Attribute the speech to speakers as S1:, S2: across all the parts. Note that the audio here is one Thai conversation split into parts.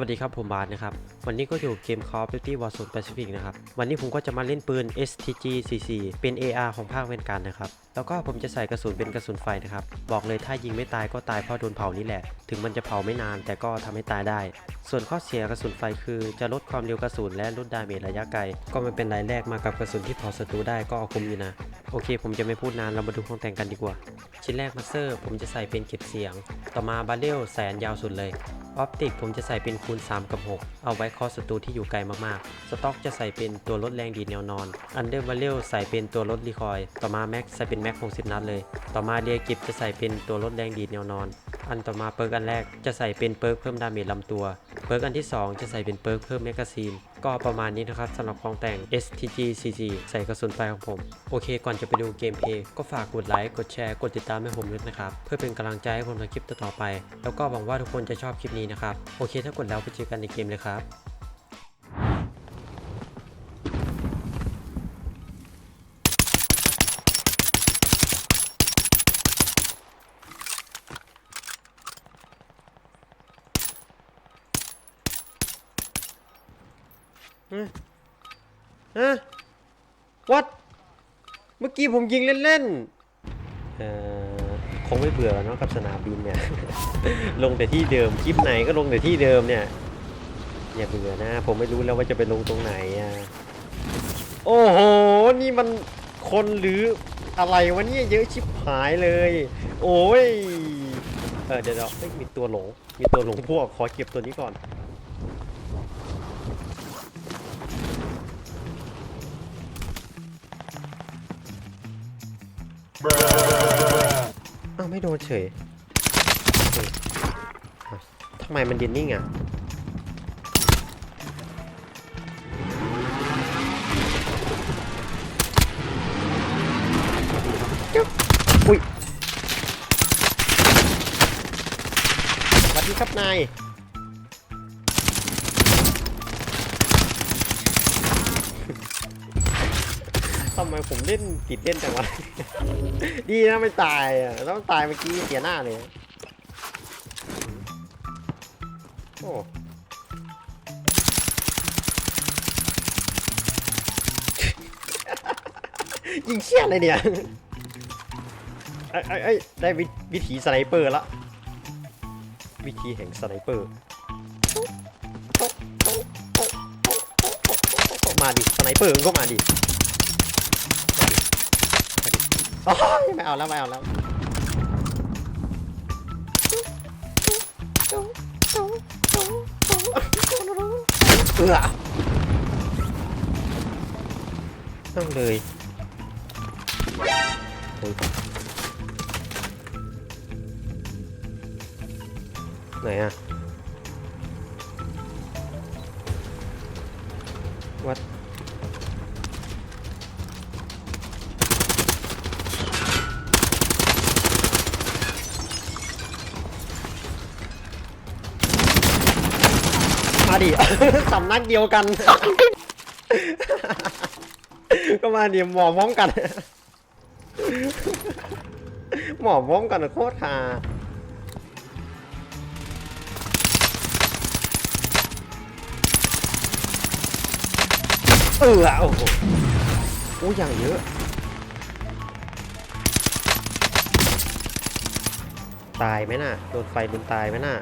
S1: วัสดีครับผมบาสนะครับ วันนี้ก็อยู่เกม Call of Duty Warzone Pacific นะครับ วันนี้ผมก็จะมาเล่นปืน STG 44เป็น AR ของภาคเวนการนะครับ แล้วก็ผมจะใส่กระสุนเป็นกระสุนไฟนะครับ บอกเลยถ้ายิงไม่ตายก็ตายเพราะโดนเผานี่แหละ ถึงมันจะเผาไม่นานแต่ก็ทำให้ตายได้ ส่วนข้อเสียกระสุนไฟคือจะลดความเร็วกระสุนและลดดาเมจระยะไกล ก็มันเป็นรายแรกมากับกระสุนที่เผาศัตรูได้ก็เอาคุมอยู่นะ โอเค ผมจะไม่พูดนานเรามาดูของแต่งกันดีกว่า ชิ้นแรกมาสเตอร์ผมจะใส่เป็นเก็บเสียง ต่อมาบาเรลแสนยาวสุดเลย ออปติกผมจะใส่เป็นคูณ 3 กับ 6 เอาไว้คอสศัตรูที่อยู่ไกลมากๆ สต็อกจะใส่เป็นตัวลดแรงดีดแนวนอน อันเดอร์บาเลลใส่เป็นตัวลดรีคอย ต่อมาแม็กใส่เป็นแม็ก60 นัดเลย ต่อมาเรียกิบจะใส่เป็นตัวลดแรงดีดแนวนอน อันต่อมาเปิร์กอันแรกจะใส่เป็นเปิร์กเพิ่มดาเมจลำตัว เปิร์กอันที่ 2 จะใส่เป็นเปิร์กเพิ่มแมกกาซีน ก็ประมาณนี้นะครับสำหรับของแต่ง STG CG ใส่กระสุนไฟของผม โอเค ก่อนจะไปดูเกมเพลย์ก็ฝากกดไลค์ กดแชร์ กดติดตามให้ผมด้วยนะครับ เพื่อเป็นกำลังใจให้ผมทำคลิปต่อไป แล้วก็หวังว่าทุกคนจะชอบคลิปนี้นะครับ โอเค ถ้ากดแล้วไปเจอกันในเกมเลยครับ ฮะวัดเมื่อกี้ผมยิงเล่นๆเอ่อคงไม่เบื่อแล้วเนาะกับสนามบินเนี่ย ลงแต่ที่เดิมคลิปไหนก็ลงแต่ที่เดิมเนี่ย อย่าเบื่อนะ ผมไม่รู้แล้วว่าจะไปลงตรงไหนอะ โอ้โห นี่มันคนหรืออะไรวะเนี่ยเยอะชิบหายเลย โอ้ย เออเดี๋ยวๆเฮ้ยวมีตัวหลง มีตัวหลงพวก ขอเก็บตัวนี้ก่อน อ้าวไม่โดนเฉยเฮ้ยอะทำไมมันเดนนิ่งอะจุ๊บอุ้ยสวัสดีครับนาย ไมผมเล่นติดเล่นจังวะ ดีนะไม่ตายอะต้องตายเมื่อกี้เสียหน้าเลย โอ้ยิงเชี่ยอะไรเนี่ยไอ้ไอ้ไอ้ยได้วิวิธีสไนเปอร์ละ วิธีแห่งสไนเปอร์ มาดิ สไนเปอร์มันก็มาดิมาดิโอ้ ยไม่เอาแล้วไม่เอาแล้วเออต้องเลยโอ้ยไหนอะวัด ดิ สำนักเดียวกัน ก็มาดิหมอพร้อมกัน หมอพร้อมกันโคตรฮาเออโอ้โหอู้อย่างเยอะตายไหมน่ะ โดนไฟบนตายไหมน่ะ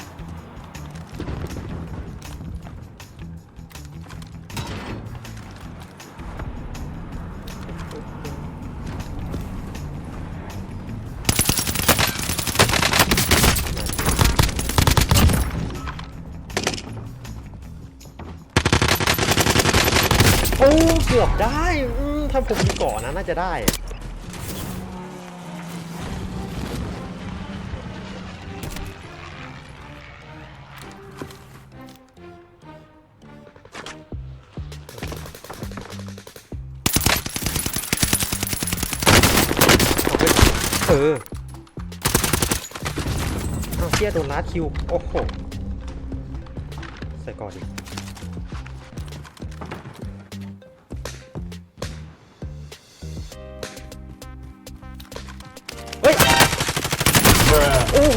S1: กือบได้อืมถ้าผมมีก่อนนะน่าจะได้เอาไปเออเอาเทียโดนลัดคิว โอ้โห ใส่ก่อนดิ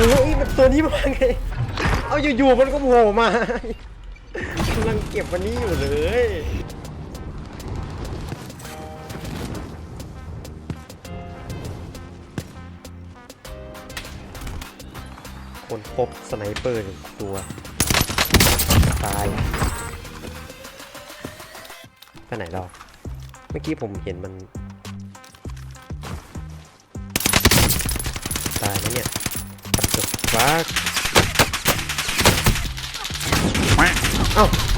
S1: หไอ้แบบตัวนี้มาไง เอาอยู่ๆมันก็โผล่มากำลังเก็บวันนี้อยู่เลย คนพบสไนเปอร์หนึ่งตัว ตายไปไหนเราเมื่อกี้ผมเห็นมัน ตายแล้วเนี่ย ปัดจ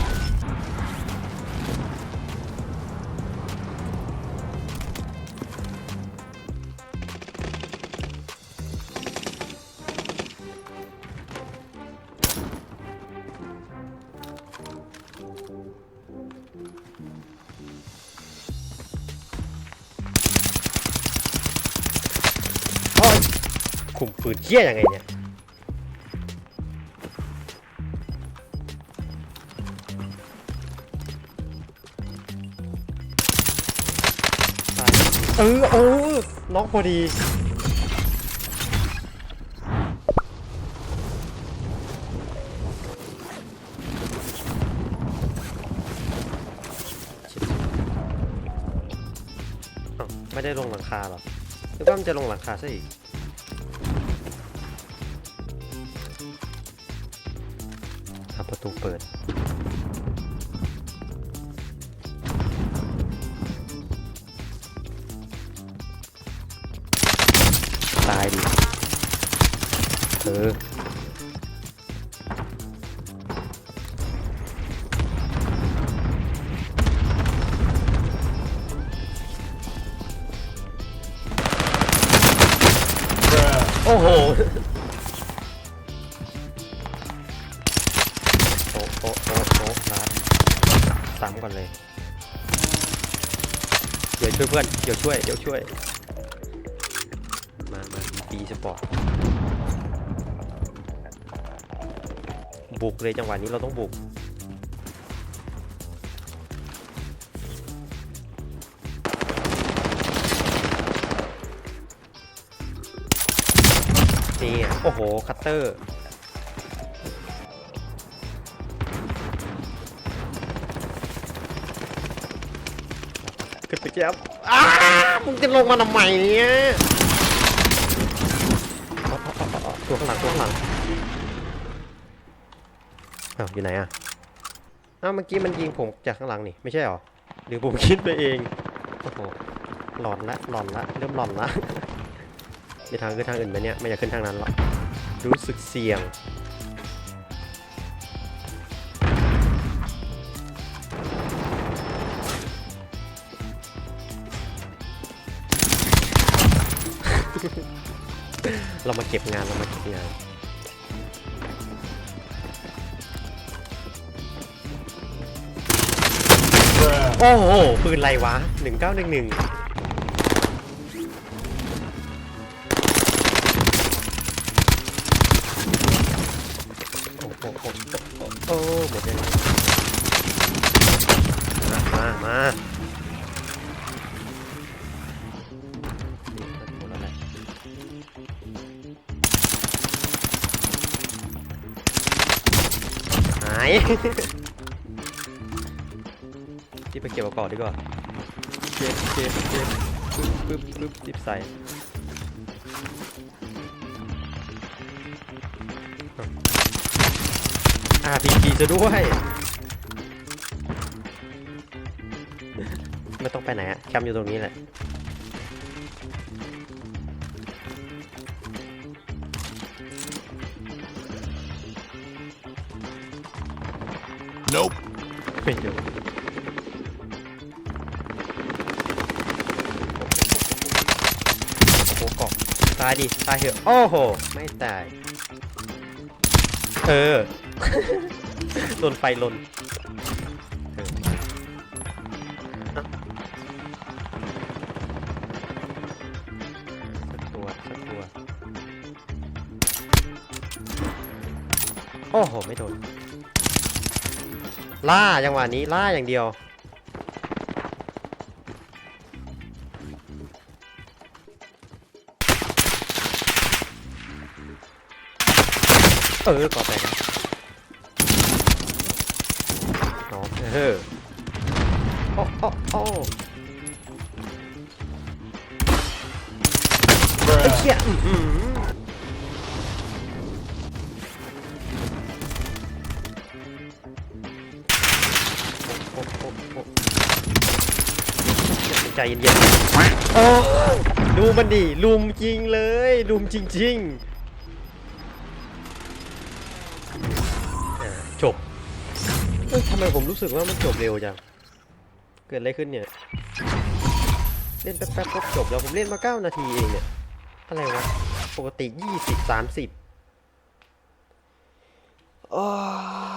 S1: มปืนเที่ยยังไงเนี่ยตายเออเออน็อกพอดี ไม่ได้ลงหลังคาหรอนึกว่ามันจะลงหลังคาซะอีก ทำประตูเปิด ตายดิเออโอ้โห ซ้ำก่อนเลย เดี๋ยวช่วยเพื่อน เดี๋ยวช่วย เดี๋ยวช่วย มามาปีสปอร์ต บุกเลยจังหวะนี้เราต้องบุก นี่ โอ้โห คัตเตอร์ กระตุกแจ๊บอ้ามึงจะลงมาทำไมเนี่ยตัวข้างหลังตัวข้างหลังอ้าวอยู่ไหนอะอ้าวเมื่อกี้มันยิงผมจากข้างหลังนี่ไม่ใช่หรอหรือผมคิดไปเองโอ้โหหลอนละหลอนละเริ่มหลอนละมีทางขึ้นทางอื่นไหมเนี่ยไม่อยากขึ้นทางนั้นหรอกรู้สึกเสี่ยง เรามาเก็บงานเรามาเก็บงานโอ้โหปืนไรวะ1911โายที่ไปเก็บกระเป๋าดีกว่าเก็บเก็บเก็บปึ๊บปึ๊บปึ๊บจิบใส่อาพีจีซะด้วย ไม่ต้องไปไหนอะแคมป์อยู่ตรงนี้แหละ
S2: Nope.
S1: ไม่อยู่โอ้โหเกาะตายดิตายเถอะโอ้โห ไม่ตาย เออ โดนไฟลนเออเอ้าสักตัวสักตัว โอ้โห ไม่โดน ล่าจังหวะนี้ล่าอย่างเดียวเออก่อแตกนะน้องเออโอ้โอ้โอ้ไอ้เหี้ย ใจเย็นๆโอ้ดูมันดิลุมจริงเลยลุมจริงๆอ่าจบเอ้ยทำไมผมรู้สึกว่ามันจบเร็วจังเกิดอะไรขึ้นเนี่ยเล่นแป๊บๆก็จบแล้วผมเล่นมา 9 นาทีเองเนี่ยอะไรวะปกติ 20 30โอ้ย